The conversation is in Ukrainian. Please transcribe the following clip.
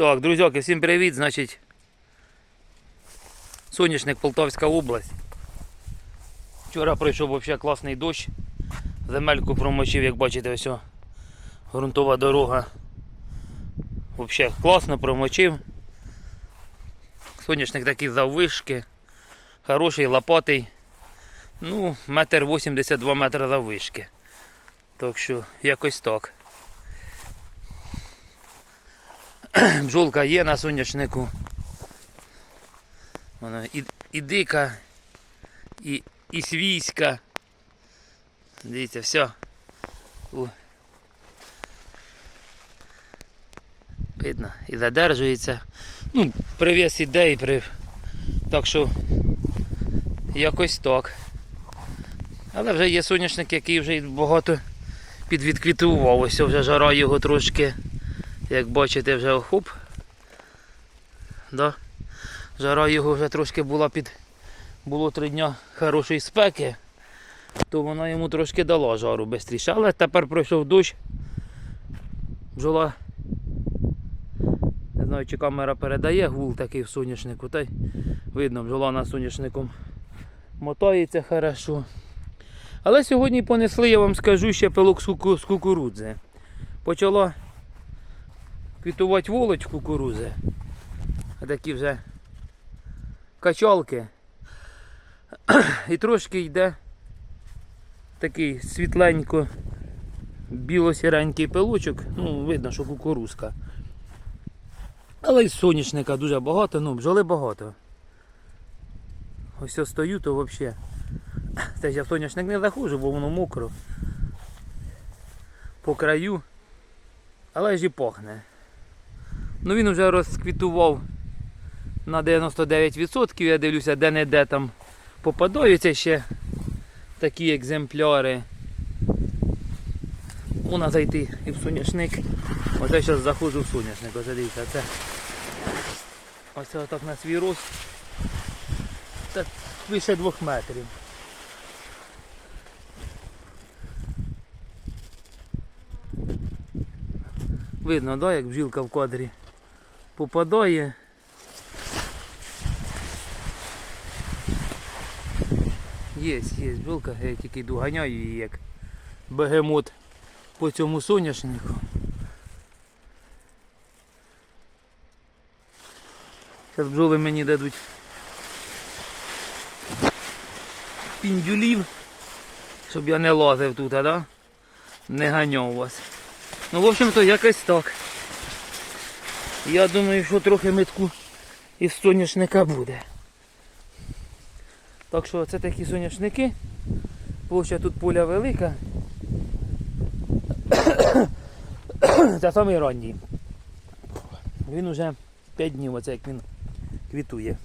Так, друзяки, всім привіт. Значить, соняшник Полтавська область. Вчора пройшов взагалі класний дощ. Земельку промочив, як бачите, ось о, ґрунтова дорога. Взагалі класно промочив. Соняшник такий заввишки. Хороший, лопатий. Ну, метр 82 метри заввишки. Так що якось так. Бджолка є на соняшнику. Вона і, і дика, і, і свійська. Дивіться, все. У. Видно, і задержується. Ну, привіз ідей, при... так що якось так. Але вже є соняшник, який вже багато підвідквітував. Ось вже жара його трошки. Як бачите, вже хоп. Да? Жара його вже трошки була під. Було три дня хорошої спеки, то вона йому трошки дала жару швидше. Але тепер пройшов дощ. Бджола. Не знаю, чи камера передає гул такий в соняшнику. Та й видно, бджола на соняшником мотається хорошо. Але сьогодні понесли, я вам скажу, ще пилок з кукурудзи. Почала квітувати волоть кукурузи. А такі вже качалки. І трошки йде такий світленько біло-сіренький пилочок. Ну, видно, що кукурузка. Але й соняшника дуже багато, ну, бджоли багато. Ось я стою, то взагалі. Це я в соняшник не заходжу, бо воно мокро. По краю. Але ж і пахне. Ну він вже розквітував на 99%. Я дивлюся, де-не-де там попадаються ще такі екземпляри. Можна зайти і в соняшник. Оце зараз заходжу в соняшник. Ось дивіться, це. Ось отак на свій рост. Та вище двох метрів. Видно, да, як бджілка в кадрі попадає. Є, є бджілка, я тільки йду ганяю її як бегемот по цьому соняшнику. Зараз бджоли мені дадуть піндюлів, щоб я не лазив тут, а да? Не ганяв вас. Ну, в общем-то, якось так. Я думаю, що трохи метку із соняшника буде. Так що це такі соняшники. Площа тут поля велика. Це самий ранній. Він уже 5 днів, оце як він квітує.